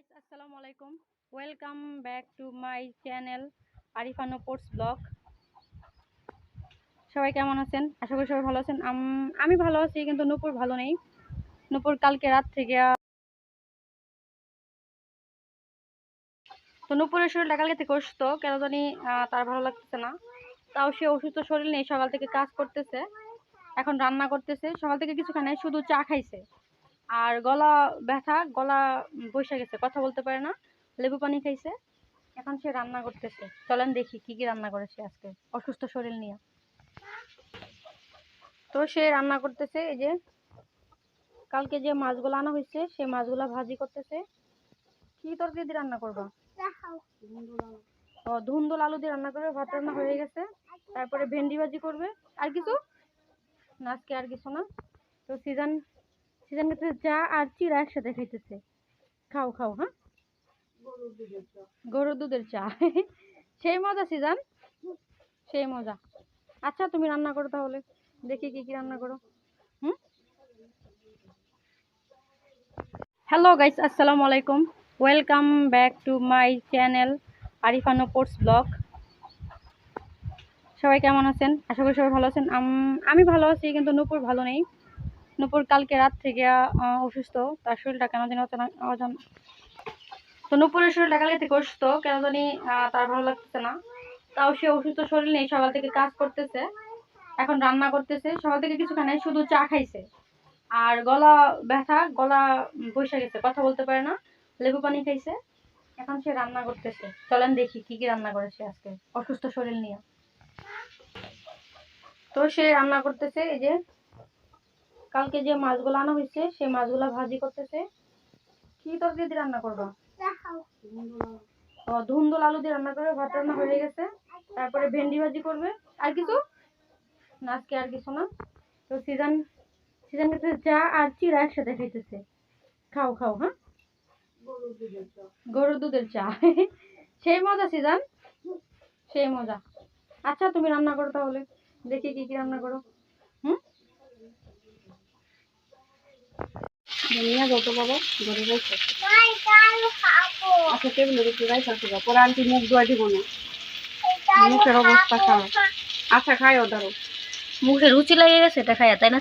Guys আসসালামু আলাইকুম। Welcome back to my channel আরিফানো পোর্টস ব্লগ সবাই কেমন আছেন? আশা করি সবাই ভালো আছেন। আমি ভালো আছি, কিন্তু নূপুর ভালো নেই। নূপুর কালকে রাত থেকে তো নূপুরের শরীরটা কালকে থেকে অসুস্থ, কেন জানি তার ভালো লাগতেছে না। তাও সে অসুস্থ শরীর নেই, সকাল থেকে কাজ করতেছে। এখন রান্না করতেছে, সকাল থেকে কিছু খায় শুধু চা খাইছে। আর গলা ব্যথা, গলা বসে গেছে, কথা বলতে পারে না, লেবু পানি খাইছে। এখন সে রান্না করতেছে। চলেন দেখি কি কি রান্না করেছে আজকে, অসুস্থ শরীর নিয়ে। তো সে রান্না করতেছে, এই যে কালকে যে মাছগুলো আনা হয়েছে, সেই মাছগুলো ভাজি করতেছে। কি তরকারি দিয়ে রান্না করবা? ও, ধুন্দুল আলু দিয়ে রান্না করবে, ভাত রান্না হয়ে গেছে। তারপরে ভেন্ডি ভাজি করবে। আর কিছু? না, আজকে আর কিছু না। তো সিজন সিজন চা আর চিরা একসাথে খাইতেছে। খাও খাও হ্যাঁ? গরুর দুধের চা। সেই মজা সিজন? সেই মজা। আচ্ছা তুমি রান্না করো তাহলে। দেখি কি কি রান্না করো। হুম? হ্যালো গাইস আসসালামু আলাইকুম। Welcome back to my channel আরিফানো পোর্টস ব্লগ সবাই কেমন আছেন? আশা করি সবাই ভালো আছেন। আমি ভালো আছি কিন্তু নূপুর ভালো নেই। নূপুর কালকে রাত থেকে অসুস্থ। তার শরীরটা কেন জানি অজানা তো নূপুরের শরীরটা কালকে থেকে অসুস্থ। কেন জানি তার ভালো লাগতেছে না। তাও সে অসুস্থ শরীর নেই, সকাল থেকে কাজ করতেছে। এখন রান্না করতেছে। সকাল থেকে কিছু খায় শুধু চা খাইছে। আর গলা ব্যথা, গলা বসে গেছে, কথা বলতে পারে না। লেবু পানি খাইছে। এখন সে রান্না করতেছে। চলেন দেখি কি কি রান্না করেছে আজকে, অসুস্থ শরীর নিয়ে। তো সে রান্না করতেছে, এই যে কালকে যে মাছগুলো আনা হয়েছে, সেই মাছগুলো ভাজি করতেছে। কি তরকারি দিয়ে রান্না করবা? ও, ধুন্দুল আলু দিয়ে রান্না করবে, ভাত রান্না হয়ে গেছে। তারপরে ভেন্ডি ভাজি করবে। আর কিছু? না, আজকে আর কিছু না। তো সিজন সিজন ক্ষেত্রে চা আর চিরা একসাথে খাইতেছে। খাও খাও হ্যাঁ? গরুর দুধের চা। সেই মজা, সিজন। সেই মজা। আচ্ছা তুমি রান্না করো তাহলে। দেখি কি কি রান্না করো। হুম? নিয়ে যত বাবা ঘরে আচ্ছা টেবিলের উপরে রাইছে আছে পরে আন্টি মুখ ধোয়া দিব না। মুখের অবস্থা খারাপ। আচ্ছা খাই ও ধরো। মুখে রুচি লেগে গেছে এটা খাইয়া তাই না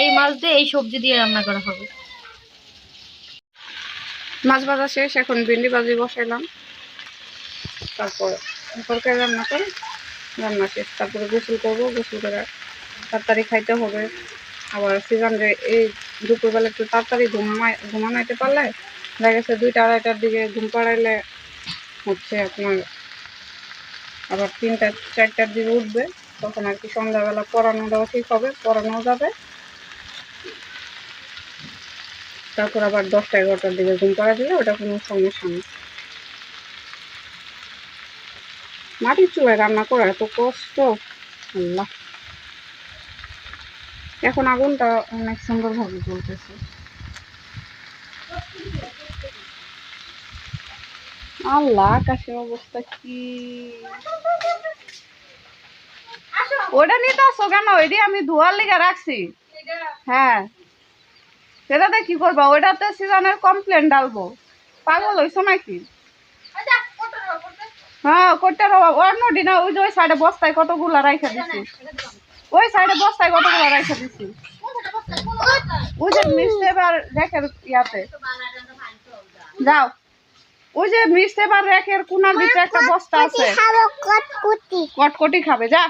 এই মাছ দিয়ে এই সবজি দিয়ে রান্না করা হবে। মাছ ভাজা শেষ এখন ভেন্ডি ভাজি বসাইলাম। তারপর তরকারি রান্না করে। রান্না শেষ তারপরে গোসল করব, গোসল করে তাড়াতাড়ি খাইতে হবে। আবার সিজন যে এই দুপুরবেলা একটু তাড়াতাড়ি ঘুমাই ঘুমানাইতে পারলে দেখা গেছে দুইটা আড়াইটার দিকে ঘুম পাড়াইলে হচ্ছে আপনার আবার তিনটা, চারটার দিকে উঠবে, তখন আর কি সন্ধ্যাবেলা পড়ানো দেওয়া ঠিক হবে পড়ানো যাবে। তারপর আবার দশটা এগারোটার দিকে ঘুম পাড়া দিলে ওটা কোনো সমস্যা নেই। মাটির চুলায় রান্না করা এত কষ্ট? আল্লাহ। এখন আগুনটা অনেক সুন্দরভাবে জ্বলতেছে। আল্লাহ, আকাশের অবস্থা কি? ওটা নিতে আসো কেন? ওইটি আমি ধোয়ার লেগে রাখছি। হ্যাঁ। সেটাতে কি করবা? ওইটাতে সিজনের কমপ্লেন ডালবো পাগল হইছো নাকি? হ্যাঁ করতে রবা অন্য দিনে ওই যে ওই সাইডে বস্তায় কতগুলা রাইখা দিছি। ওই সাইডে বস্তায় কতগুলা রাইখা দিছি। ওই যে মিষ্টি এবার রেখের ইয়াতে। যাও। ওই যে মিষ্টি এবার রেখের কোনার ভিতরে একটা বস্তা আছে। কটকটি খাবে যা।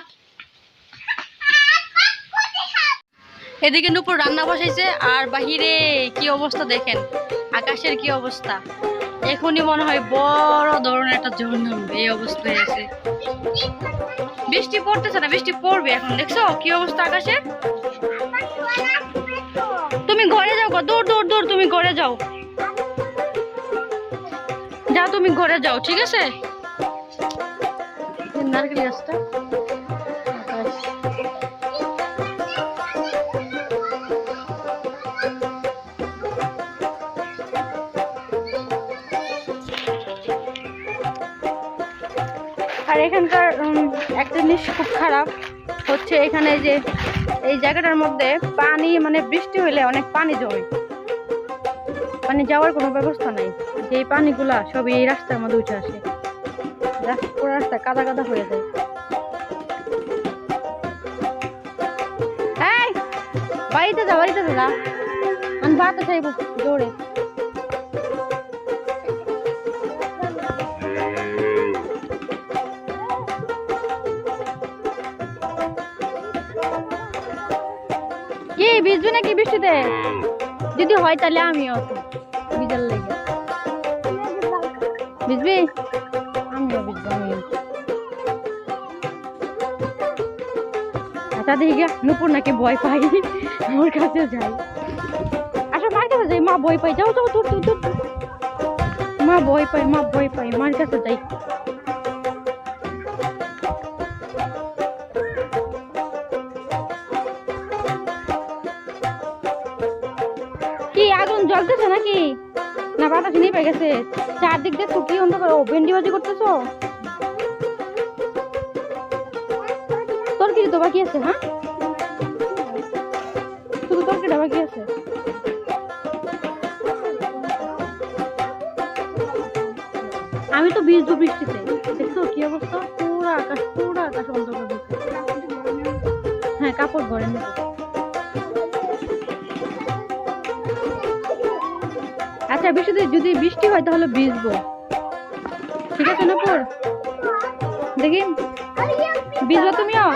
এদিকে নুপুর রান্না বসাইছে আর বাহিরে কি অবস্থা দেখেন? আকাশের কি অবস্থা? এখনই মনে হয় বড় ধরনের একটা ঝড় নামবে এই অবস্থায় আছে। বৃষ্টি পড়তেছে না, বৃষ্টি পড়বে এখন, দেখছ কি অবস্থা আকাশে? তুমি ঘরে যাও দূর দূর দূর, তুমি ঘরে যাও। যাও, তুমি ঘরে যাও, ঠিক আছে? নারকেল গাছটা। এখানকার একটা জিনিস খুব খারাপ হচ্ছে এখানে যে এই জায়গাটার মধ্যে পানি মানে বৃষ্টি হইলে অনেক পানি জমে। মানে যাওয়ার কোনো ব্যবস্থা নাই। যে পানিগুলা সব এই রাস্তার মধ্যে উঠে আসে। রাস্তা রাস্তা কাদা কাদা হয়ে যায়। বাড়িতে যা বাড়িতে যা আমি বাতা চাইব জোরে। নাকি বৃষ্টিতে যদি হয় তাহলে আমিও আছি। লেগে। ভিজবি আমিও ভিজবো আমিও আচ্ছা দেখি গিয়া নুপুর নাকি ভয় পাই ওর কাছে যাই। আচ্ছা মার কাছে যাই। মা ভয় পাই যাও যাও তোর তোর মা ভয় পাই মা ভয় পাই মার কাছে যাই। গেছে। চারদিক কি অন্ধকার। ও ভেন্ডি বাজি করতেছো? তোর কি তো বাকি আছে হ্যাঁ? শুধু আছে। আমি তো বীজ বৃষ্টিতে। দেখছ কি অবস্থা? পুরো আকাশ পুরো আকাশ অন্ধকার হ্যাঁ কাপড় ভরে নেবে আচ্ছা বৃষ্টিতে যদি বৃষ্টি হয় তাহলে ভিজবো। ঠিক আছে, নপুর? দেখি। ভিজবো তুমিও?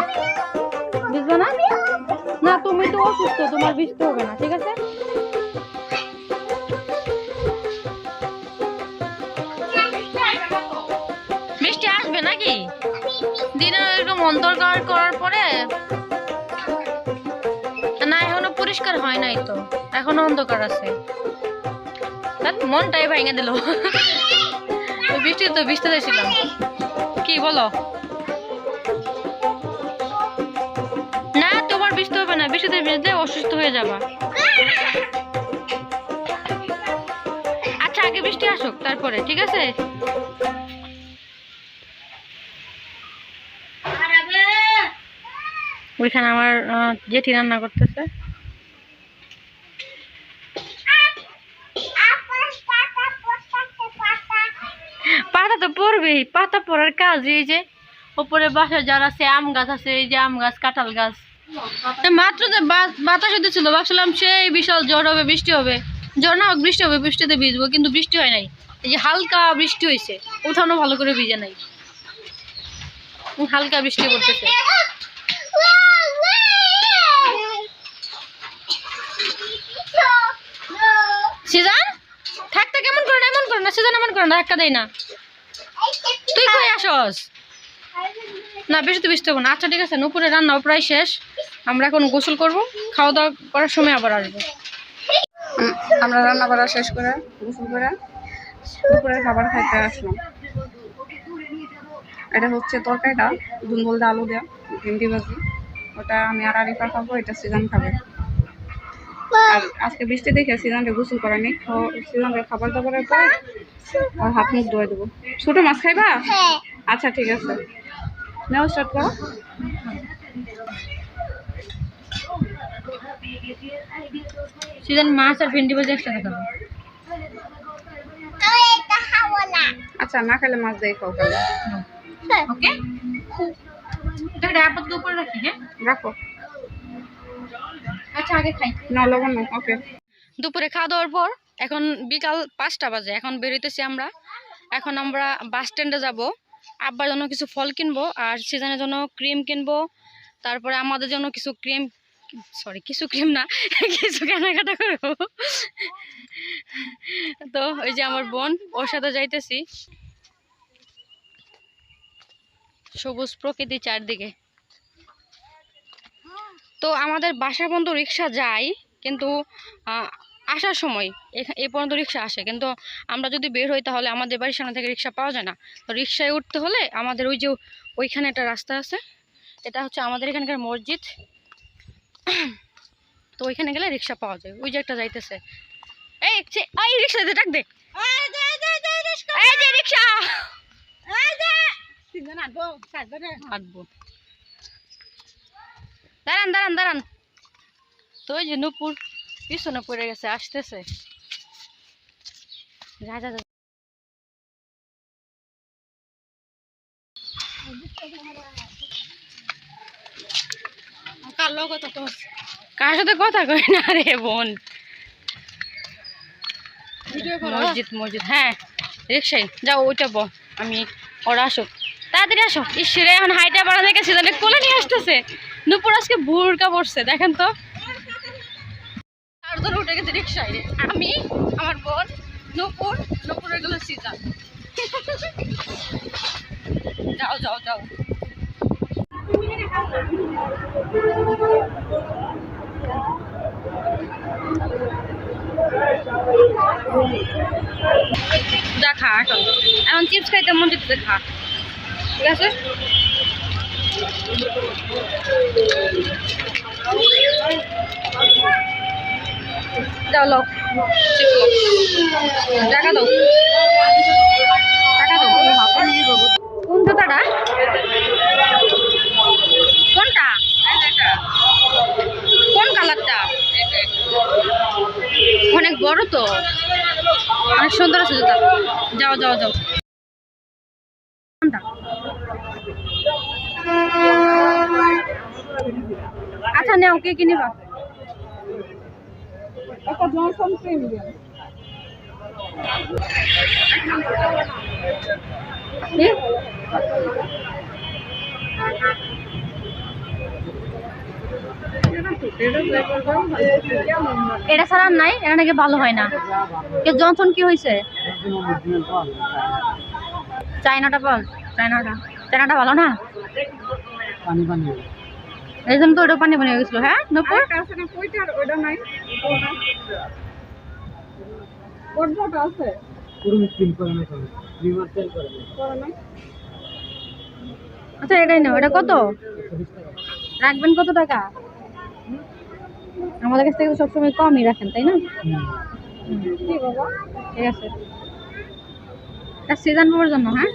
ভিজবো না? না, তুমি তো অসুস্থ, তোমার ভিজতে হবে না, ঠিক আছে? বৃষ্টি পরিষ্কার হয় নাই তো, এখনও অন্ধকার আছে। ধ্যাৎ, মনটাই ভেঙে দিল। বৃষ্টি তো বৃষ্টি ছিলাম কি বলো? না তোমার বৃষ্টি হবে না। বৃষ্টিতে ভিজলে অসুস্থ হয়ে যাবা। আচ্ছা আগে বৃষ্টি আসুক তারপরে ঠিক আছে? ওইখানে আমার জেঠি রান্না করতেছে পাতা তো পড়বেই, পাতা পড়ার কাজ এই যে। উপরে বাসা যার আছে, আম গাছ আছে, এই যে আম গাছ, কাঁঠাল গাছ। মাত্র যে বাতাস হতেছিল ভাবছিলাম সেই বিশাল জ্বর হবে, বৃষ্টি হবে। জ্বর না হোক, বৃষ্টি হবে, বৃষ্টিতে ভিজবো, কিন্তু বৃষ্টি হয় নাই। এই যে হালকা বৃষ্টি হয়েছে উঠানো ভালো করে ভিজে নাই। হালকা বৃষ্টি পড়তেছে। সিজন? থাকতে কেমন করে না, এমন করে না, সিজন এমন করে না, ধাক্কা দেয় না। তুই কই আসস? না, বেশি তো বৃষ্টি না। আচ্ছা ঠিক আছে নুপুরে রান্নাও প্রায় শেষ। আমরা এখন গোসল করব। খাওয়া দাওয়া করার সময় আবার আসব। আমরা রান্না করা শেষ করে, গোসল করে দুপুরের খাবার খাইতে আসলাম। এটা হচ্ছে তরকারিটা দুন্দল দিয়ে আলু দেওয়া ভেন্ডি ভাজি। ওটা আমি আর আরিফা খাব, এটা সিজন খাবে। আর আজকে বৃষ্টি দেখে সিজনটা গোসল করা নেই সিজনটা খাবার দাবারের পরে আর হাত মুখ ধুয়ে দেবো। ছোট মাছ খাইবা? আচ্ছা ঠিক আছে। নেও স্টার্ট করো। সিজন মাছ আর ভেন্ডি ভাজি একসাথে খাব। আচ্ছা না খেলে মাছ দিয়ে খাও খালে ওকে? এটা আপাতত উপরে রাখি হ্যাঁ? রাখো। আচ্ছা আগে খাই। না লবণ ওকে দুপুরে খাওয়া দাওয়ার পর এখন বিকাল পাঁচটা বাজে, এখন বেরোতেছি আমরা। এখন আমরা বাস স্ট্যান্ডে যাব। আব্বার জন্য কিছু ফল কিনবো আর সিজনের জন্য ক্রিম কিনবো। তারপরে আমাদের জন্য কিছু ক্রিম সরি কিছু ক্রিম না, কিছু কেনাকাটা করব। তো ওই যে আমার বোন, ওর সাথে যাইতেছি। সবুজ প্রকৃতি চারদিকে। তো আমাদের বাসা পর্যন্ত রিক্সা যায়, কিন্তু আসার সময় এই পর্যন্ত রিক্সা আসে। কিন্তু আমরা যদি বের হই তাহলে আমাদের বাড়ির সামনে থেকে রিক্সা পাওয়া যায় না। তো রিক্সায় উঠতে হলে আমাদের ওই যে ওইখানে একটা রাস্তা আছে। এটা হচ্ছে আমাদের এখানকার মসজিদ। তো ওইখানে গেলে রিক্সা পাওয়া যায়। ওই যে একটা যাইতেছে। এই এই রিক্সা দে ডাক দে। রিক্সা। দাঁড়ান দাঁড়ান দাঁড়ান। তো ওই যে নুপুর। পিছনে পড়ে গেছে আসতেছে। যা যা যা কার সাথে কথা কই না রে বোন? মসজিদ মসজিদ হ্যাঁ। রিক্সায়। যাও ওইটা ব আমি ওরা আসুক। তাড়াতাড়ি আসো। ঈশ্বরে এখন হাইটা বাড়া দেখে সিজনে কোলে নিয়ে আসতেছে। নুপুর আজকে ভুরকা পড়ছে দেখেন তো। চারজন উঠে গেছে রিক্সায় আমি, আমার বোন, নুপুর, নুপুরেরগুলো সিজন যাও যাও যাও। যা খা, এখন। এখন চিপস খাইতে মন দিতে খা। ঠিক আছে? যাও লো টাকা দাও। টাকা দাও। কোন কোনটা? কোন কালারটা? অনেক বড় তো। অনেক সুন্দর আছে জুতা। যাও যাও যাও? আচ্ছা নেও, কে, কি নিবা? একটা জনসন? এটা ছাড়া আর নাই এটা নাকি ভালো হয় না। কে জনসন কি হয়েছে? চাইনাটা বল চাইনাটা চাইনাটা ভালো না? পানি পানি। এই জন্য তো ওটা পানি পানি হয়ে গেছিল হ্যাঁ? নপুর? নাই। আছে। আচ্ছা এটাই না এটা কত? রাখবেন কত টাকা? আমাদের কাছ থেকে সবসময় কমই রাখেন তাই না? হুম, কি বাবা? ঠিক আছে। এটা সিজন পাওয়ার জন্য হ্যাঁ।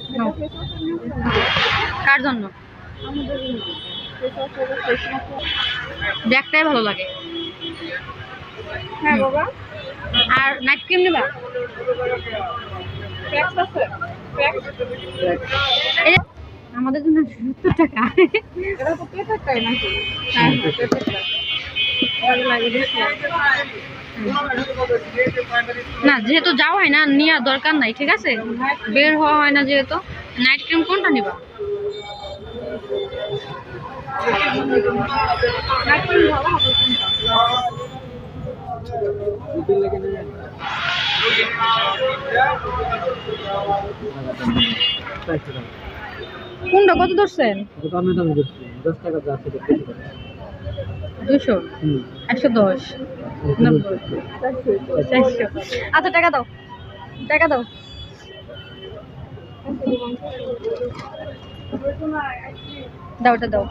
কার জন্য? আমাদের ব্ল্যাকটাই ভালো লাগে। হ্যাঁ বাবা। আর নাইট ক্রিম নেবা? আমাদের জন্য সত্তর টাকা। হ্যাঁ। দেখি না যেহেতু যাওয়া হয় না নেওয়ার দরকার নাই ঠিক আছে? বের হওয়া হয় না যেহেতু। নাইট ক্রিম কোনটা নিবা? কোনটা? কত ধরছেন? ওটা দামে দামে দিচ্ছি। দশ টাকা যা আছে দুশো হুম। একশো দশ। নব্বই। চারশো আচ্ছা টাকা দাও। টাকা দাও। দাও ওটা দাও।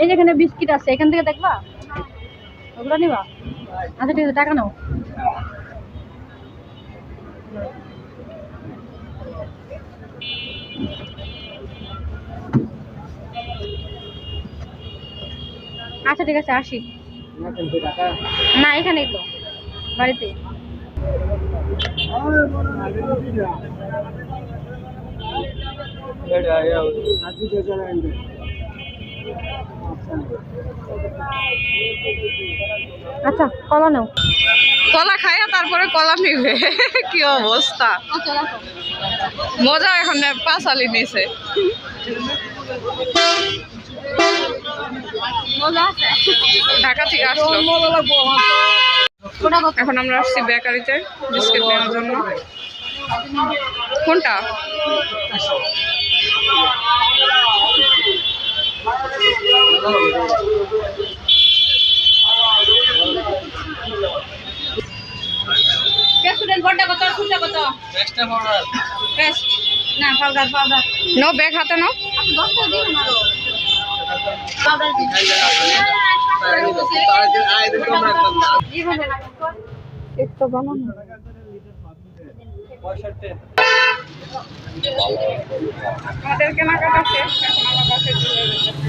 এই যেখানে বিস্কিট আছে, এখান থেকে দেখবা? ওগুলো নিবা? আচ্ছা ঠিক আছে, টাকা নাও। আচ্ছা ঠিক আছে, আসি। না, এখানেই তো বাড়িতে আচ্ছা কলা নাও। কলা খাইয়া তারপরে কলা নিবে। কি অবস্থা? মজা এখন, পাঁচালি নিছে। ঢাকা থেকে আসলো। এখন আমরা আসছি বেকারিতে বিস্কিট নেওয়ার জন্য। কোনটা? নো ব্যাগ হাতে নাও আপনি দশটা দিন আরও পাউডার দিন আমাদের কেনাকাটা শেষ এখন আমরা বাসায় চলে যেতেছি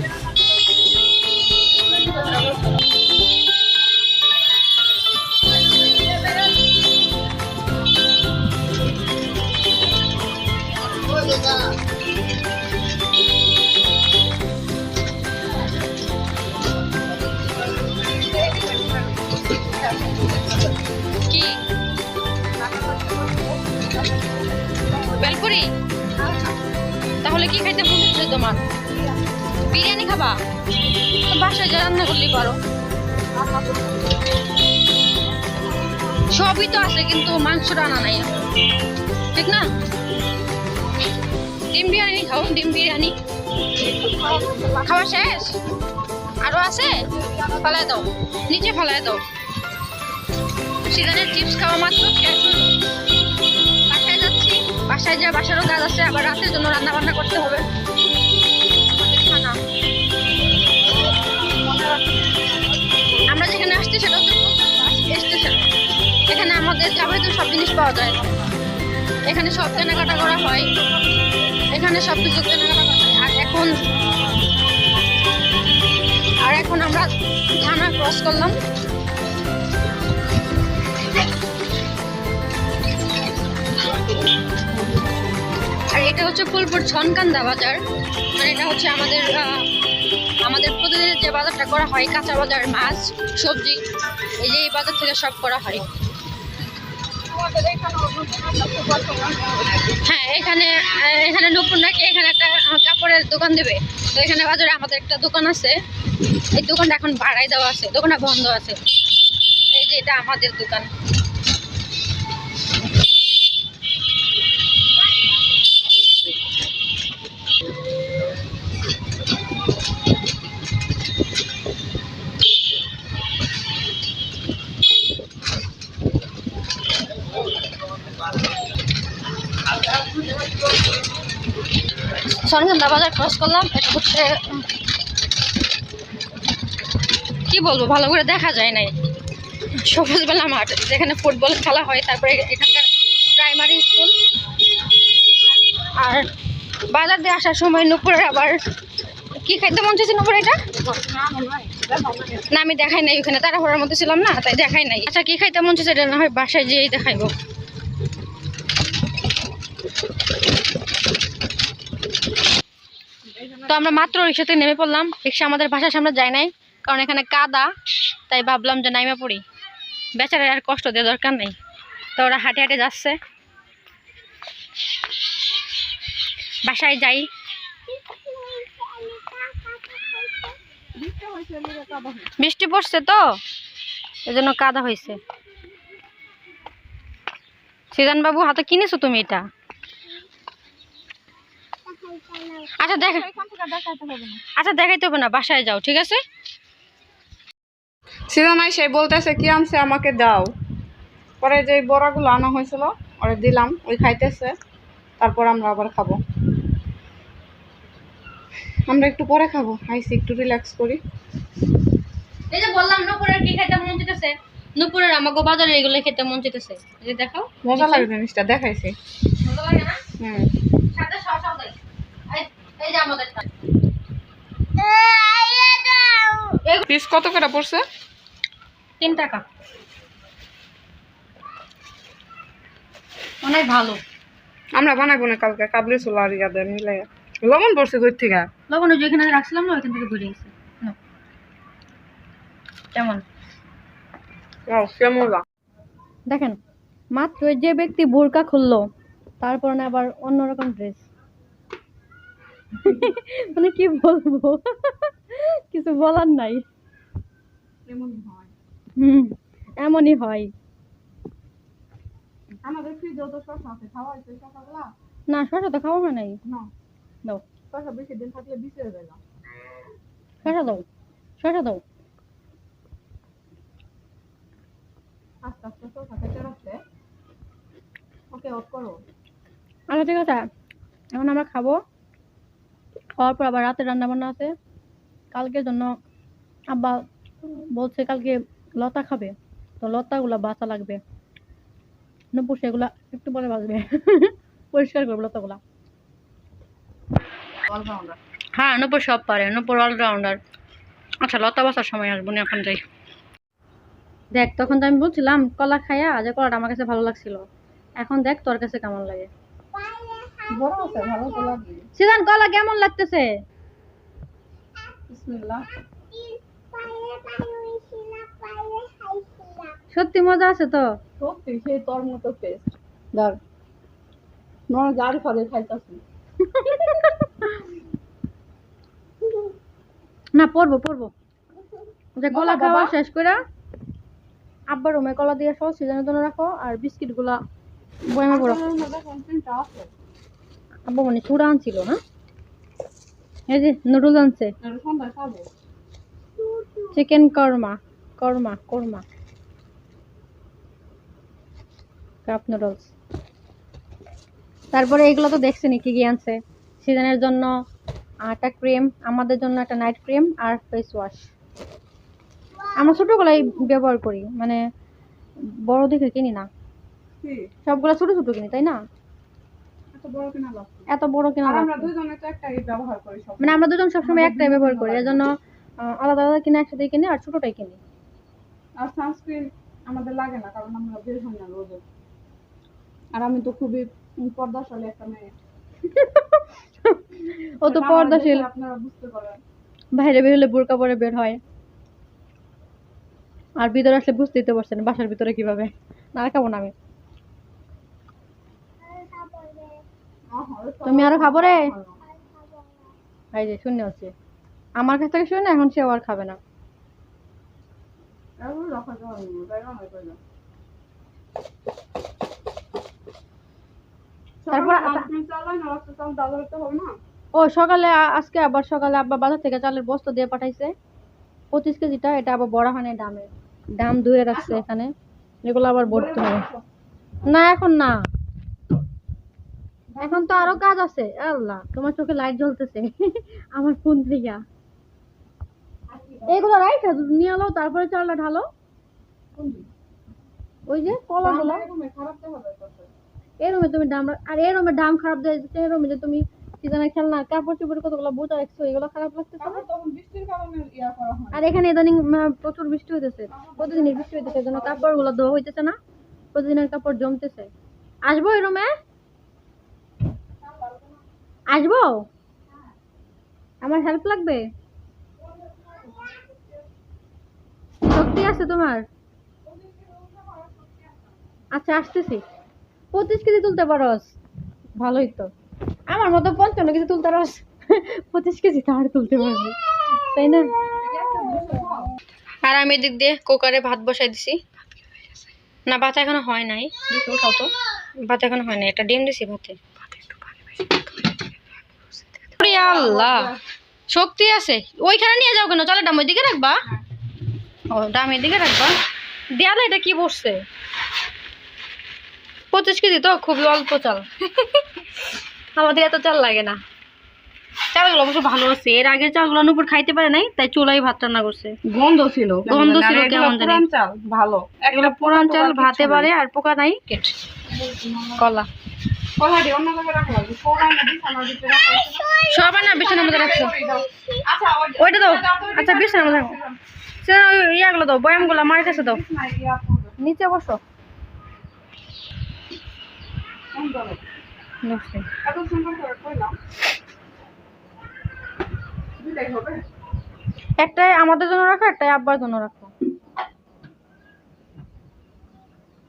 বেলপুরি তাহলে কি খাইতে মন চাচ্ছে তোমার? বিরিয়ানি খাবা? বাসায় যা রান্না করলেই পারো। সবই তো আছে, কিন্তু মাংস রান্না নাই। ঠিক না? ডিম বিরিয়ানি খাও, ডিম বিরিয়ানি। খাওয়া শেষ? আরও আছে? ফালাই দাও। নিচে ফালাই দাও। সিজনের চিপস খাওয়া মাত্র। শেষ বাসায় যা, বাসারও কাজ আছে, আবার রাতের জন্য রান্না বান্না করতে হবে। আমরা যেখানে আসছি সেটা স্টেশন। এখানে আমাদের যাবতীয় সব জিনিস পাওয়া যায়। এখানে সব কেনাকাটা করা হয়। এখানে সব কিছু কেনাকাটা করা হয়। আর এখন আর এখন আমরা থানা ক্রস করলাম। এটা হচ্ছে ফুলপুর ছনকান্দা বাজার। মানে এটা হচ্ছে আমাদের আমাদের প্রতিদিনের যে বাজারটা করা হয়, কাঁচা বাজার, মাছ, সবজি, এই যে এই বাজার থেকে সব করা হয়। হ্যাঁ এখানে এখানে নতুন নাকি, এখানে একটা কাপড়ের দোকান দেবে। তো এখানে বাজারে আমাদের একটা দোকান আছে। এই দোকানটা এখন ভাড়াই দেওয়া আছে, দোকানটা বন্ধ আছে। এই যে এটা আমাদের দোকান। সরকান্দা বাজার ক্রস করলাম। এটা হচ্ছে কি বলব, ভালো করে দেখা যায় নাই। সবুজবেলা মাঠ, যেখানে ফুটবল খেলা হয়, তারপরে এখানকার প্রাইমারি স্কুল আর বাজার দিয়ে আসার সময় নুপুরের আবার, কি খাইতে মন চাইছে নুপুর এটা? না, আমি দেখাই নাই, ওখানে তাড়াহুড়ার মধ্যে ছিলাম না, তাই দেখাই নাই। আচ্ছা কি খাইতে মন চাইছে এটা না হয় বাসায় যেয়েই দেখাইবো। তো আমরা মাত্র রিক্সাতে নেমে পড়লাম। রিক্সা আমাদের বাসার সামনে যায় নাই, কারণ এখানে কাদা। তাই ভাবলাম যে নাইমা পড়ি। বেচারার আর কষ্ট দেওয়ার দরকার নেই। তো ওরা হাঁটে হাঁটে যাচ্ছে। বাসায় যাই। বৃষ্টি পড়ছে তো, এজন্য কাদা হয়েছে। সিজান বাবু হাতে কিনেছো তুমি এটা? আচ্ছা দেখ আচ্ছা দেখাইতে হবে না বাসায় যাও ঠিক আছে? সিজনাই সে বলতেছে কি আনছে আমাকে দাও। পরে যে বড়াগুলো আনা হয়েছিল ওরে দিলাম ওই খাইতেছে। তারপর আমরা আবার খাব। আমরা একটু পরে খাব। আইসি একটু রিল্যাক্স করি। এই যে বললাম নুপুরের কি খেতে মন চাইতেছে? নুপুরের আমাকে বাজারে এগুলো খেতে মন চাইতেছে। এই যে দেখাও। মজা লাগে জিনিসটা দেখাইছি। ভালো লাগে না? হুম। সাথে দেয়। এই- এই যে আমাদের পিস কত করে পড়ছে? তিন টাকা। অনেক ভালো। আমরা বানাবো না কালকে কাবলি ছোলা আর ইয়াদে মিলাই লবণ পড়ছে দূর থেকে? লবণ ওই যে এখানে রাখছিলাম না ওইখান থেকে ঘুরে গেছে কেমন? দেখেন মাত্র যে ব্যক্তি বোরকা খুললো তারপর না আবার অন্যরকম ড্রেস মানে কি বলব? কিছু বলার নাই। এমনই হয়। হুম এমনই হয়। আমাদের ফ্রিজেও তো শসা আছে খাওয়া হয়েছে শসাগুলা না শসা তো খাওয়া হয় নাই। না। দাও। শসা বেশি দিন থাকলে বিষে যায় না। শসা দাও শসা দাও। আস্তে আস্তে শসা ওকে অফ করো। আচ্ছা ঠিক আছে। এখন আমরা খাব। খাওয়ার পর আবার রাতে রান্না বান্না আছে। কালকের জন্য আব্বা বলছে কালকে লতা খাবে। তো লতাগুলো বাঁচা লাগবে। নপুর সেগুলা একটু পরে বাজবে পরিষ্কার করব লতাগুলা। হ্যাঁ নপুর সব পারে। নপুর অলরাউন্ডার আচ্ছা লতা বাসার সময় আসব না এখন যাই। দেখ তখন তো আমি বলছিলাম কলা খাইয়া যে কলাটা আমার কাছে ভালো লাগছিল। এখন দেখ তোর কাছে কেমন লাগে। বড় আছে ভালো তো লাগবে। সিজান কলা কেমন লাগতেছে? বিসমিল্লাহ। সত্যি মজা আছে তো? সত্যি সেই তোর মতো টেস্ট ধর। নর গাড়ি ফাড়ে খাইতাছি। না পড়ব পড়ব যে কলা বাবা, খাওয়া শেষ করে আব্বার রুমে কলা দিয়ে সব সিজনের জন্য রাখো আর বিস্কিটগুলা বয়ামে পড়ো আব্বা মানে চূড়া আনছিল না এই যে নুডলস আনছে। Chicken korma korma korma cup noodles তারপরে এগুলো তো দেখছেনি কি কি আনছে। সিজনের জন্য একটা ক্রিম আমাদের জন্য একটা নাইট ক্রিম আর ফেস ওয়াশ আমরা ছোটোগুলাই ব্যবহার করি মানে বড় দেখে কিনি না। সবগুলো ছোট ছোট কিনি তাই না? এত বড় কিনা মানে আমরা দুজন সবসময় একটাই ব্যবহার করি এজন্য আলাদা আলাদা কিনে একসাথে কিনি আর ছোটটাই কিনি। আর সানস্ক্রিন আমাদের লাগে না কারণ আমরা বের হই না রোদে। আর আমি তো খুবই পর্দাশালী একটা মেয়ে। ও তো পর্দাশীল। আপনারা বুঝতে পারেন বাইরে বেরোলে বোরকা পরে বের হয়। আর ভিতরে আসলে বুঝতেই তো পারছেন বাসার ভিতরে কীভাবে। না খাব না আমি। তুমি আরও খাব রে। এই যে শূন্য হচ্ছে। আমার কাছ থেকে শুনে এখন সেও আর খাবে না। হয়? ও সকালে আজকে আবার সকালে আব্বা বাজার থেকে চালের বস্তা দিয়ে পাঠাইছে। পঁচিশ কেজিটা এটা আবার বড় হানে দামে দাম ধুয়ে রাখছে এখানে। এগুলো আবার ভরতে হবে। না এখন না। এখন তো আরও কাজ আছে। আল্লাহ তোমার চোখে লাইট জ্বলতেছে। আমার ফোন থেকে। এগুলো রাইখা নিয়ে এলো তারপরে চালটা ঢালো। ওই যে কলাগুলো এরকমই খারাপ এই রুমে তুমি দাম আর এই রুমে দাম খারাপ দেয় এই রুমে যে তুমি সিজনের খেলনা কাপড় চোপড় কতগুলো বোঝা রাখছো এগুলো খারাপ লাগতেছে না? তখন বৃষ্টির কারণে ইয়া করা হয়। আর এখানে ইদানিং প্রচুর বৃষ্টি হইতেছে। প্রতিদিনই বৃষ্টি হইতেছে জন্য কাপড়গুলো ধোয়া হইতেছে না। প্রতিদিনের কাপড় জমতেছে। আসব এই রুমে? আসব? আমার হেল্প লাগবে? শক্তি আছে তোমার? আচ্ছা আসতেছি। পঁচিশ কেজি তুলতে পারস। ভালোই তো। আমার মতো পঞ্চান্ন কেজি তুলতে পারস। পঁচিশ কেজি তার তুলতে পারবি। তাই না? আর আমি এদিক দিয়ে কুকারে ভাত বসাই দিছি। না, ভাত এখনও হয় নাই। উঠাও তো। ভাত এখনও হয় নাই। এটা ডিম দিছি ভাতে। আল্লাহ। শক্তি আছে। ওইখানে নিয়ে যাও কেন? চলে ডাম ওইদিকে রাখবা? ও ডাম এদিকে রাখবা? দেয়ালে এটা কি বসছে? পঁচিশ কেজি তো খুবই অল্প চাল। আমাদের এত চাল লাগে না। চালগুলো অবশ্য ভালো আছে। এর আগের চালগুলো অনুপুর খাইতে পারে নাই তাই চুলাই ভাত রান্না করছে। গন্ধ ছিল। গন্ধ ছিল কেমন জানি। চাল ভালো। এগুলো পুরান চাল ভাতে পারে আর পোকা নাই। কলা। সবার না বিছানার মধ্যে রাখছো? আচ্ছা ওইটা দাও। আচ্ছা বিছানার মধ্যে রাখো। সেটা ইয়াগুলো দাও বয়ামগুলো মারিতেছে দাও। নিচে বসো? একটাই আমাদের জন্য রাখো একটাই আব্বার জন্য রাখো।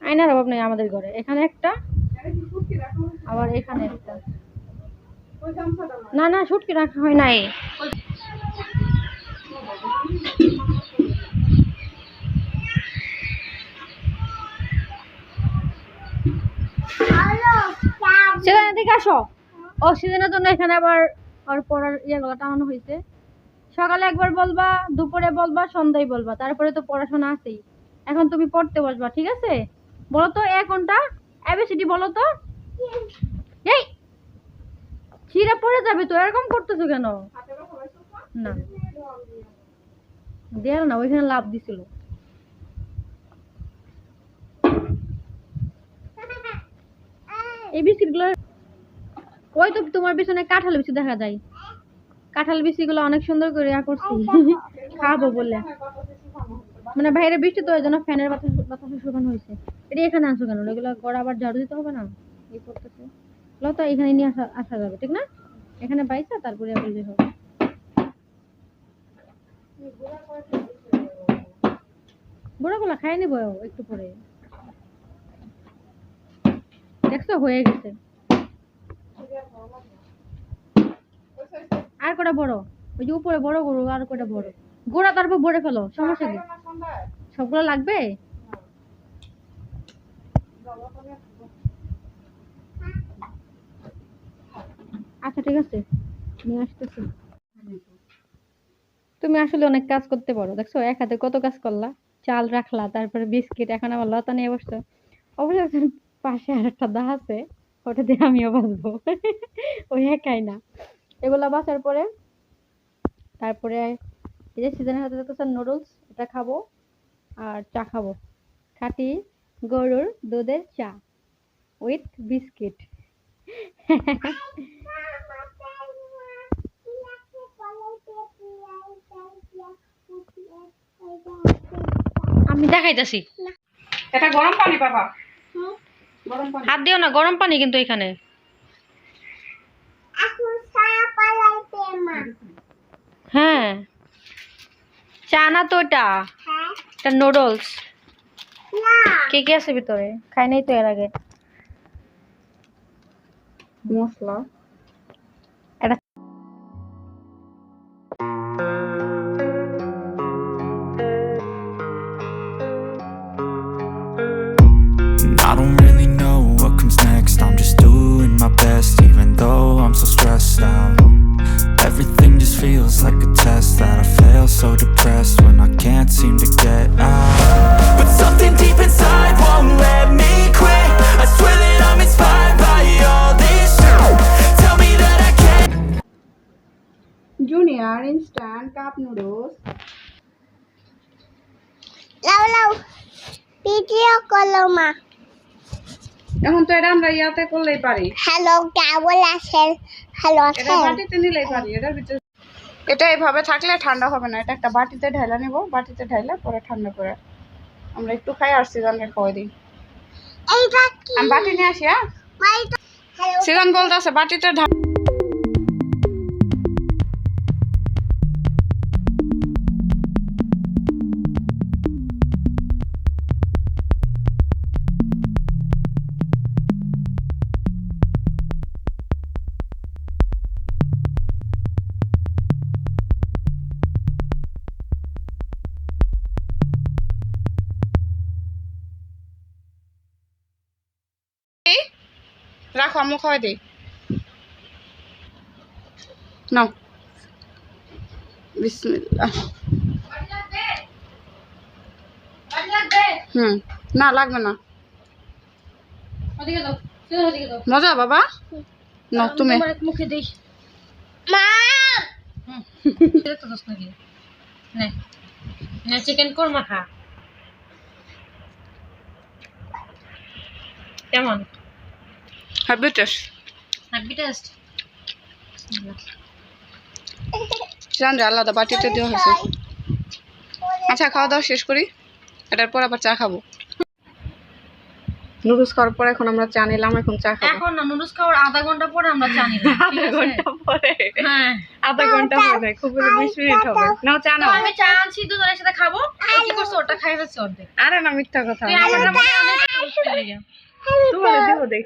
আয়নার অভাব নেই আমাদের ঘরে। এখানে একটা এটা কি শুটকি রাখা হয়েছে? আবার এখানে একটা। না। না শুটকি রাখা হয় নাই। সেখানে দিকে আসো। অক্সিজেনের জন্য এখানে আবার আর পড়ার ইয়েগুলো টানানো হয়েছে। সকালে একবার বলবা দুপুরে বলবা সন্ধ্যায় বলবা। তারপরে তো পড়াশোনা আছেই। এখন তুমি পড়তে বসবা ঠিক আছে? বলো তো এক ঘণ্টা এবিসিডি বলো তো। এই পড়ে যাবে তো, এরকম করতেছো কেন? না। না, ওইখানে লাভ দিছিল। এই বিস্কিটগুলো, ওই তো তোমার পিছনে কাঁঠাল বিচি দেখা যায়। কাঁঠাল বিচিগুলো অনেক সুন্দর করে ইয়া করছি। খাব বলে। মানে বাইরে বৃষ্টি তো ওই জন্য ফ্যানের বাতাস বাতাসে শুকানো হয়েছে। এটা এখানে আসো কেন? এগুলো গড়া আবার ঝাড়ু দিতে হবে না? করতেছে। এগুলো এখানে নিয়ে আসা আসা যাবে, ঠিক না? এখানে বাইসা, তারপরে আবার যে হবে। বুড়াগুলো খাই নিব একটু পরে। দেখছ, হয়ে গেছে। আর কটা বড়? ওই যে উপরে বড় গরু, আর কটা বড়? গোড়া তারপর ভরে ফেলো, সমস্যা কি? সবগুলো লাগবে আচ্ছা ঠিক আছে? নিয়ে আসতেছি। তুমি আসলে অনেক কাজ করতে পারো, দেখছ? এক হাতে কত কাজ করলা? চাল রাখলা, তারপরে বিস্কিট, এখন আবার লতা নিয়ে বসছো। অবশ্য পাশে আর একটা দা আছে ওটা দিয়ে আমিও বাঁচবো। ওই একাই না। এগুলা বাঁচার পরে, তারপরে এই যে সিজনের হাতে দেখতেছে নুডলস, এটা খাব আর চা খাব। খাটি গরুর দুধের চা উইথ বিস্কিট। আমি দেখাইতেছি। এটা গরম পানি বাবা হাত দিও না গরম পানি কিন্তু এখানে। হ্যাঁ। চা না তো এটা? এটা নুডলস কে কি আছে ভিতরে? খাই নাই তো এর আগে। মশলা। কাপ নুডলস লাউ লাউ ভিডিও করল মা। এখন তো এটা আমরা ইয়াতে করলেই পারি। হ্যালো কেমন আছেন হ্যালো এটা বাটিতে নিলেই পারি এটার ভিতরে এটা এভাবে থাকলে ঠান্ডা হবে না এটা একটা বাটিতে ঢাইলা নেব বাটিতে ঢাইলা পরে ঠান্ডা করে আমরা একটু খাই আর সিজনকে খাওয়াই দিই। এইটা কি? আমি বাটি নিয়ে আসি হ্যাঁ? সিজন বলতেছে বাটিতে ঢা নাও। বিসমিল্লাহ। হুম না লাগবে না। মজা বাবা? নাও তুমি। মুখে দেই। নে না চিকেন কোরমা খা। কেমন? হ্যাপি টেস্ট হ্যাপি টেস্ট জান যে আলাদা বাটিতে দেওয়া হয়েছে আচ্ছা খাওয়া দাওয়া শেষ করি। এটার পর আবার চা খাব। নুডলস খাওয়ার পর এখন আমরা চা নিলাম এখন চা খাব। এখন না নুডলস খাওয়ার আধা ঘণ্টা পরে আমরা জানি আধা ঘণ্টা পরে। হ্যাঁ। আধা ঘণ্টা পরে খুব হলে বিশ মিনিট হবে। নাও চা নাও। আমি চা আনছি দুজনের সাথে খাব। কি করছ ওটা খাই ফেলছে অর্ধেক। আরে না মিথ্যা কথা। তুই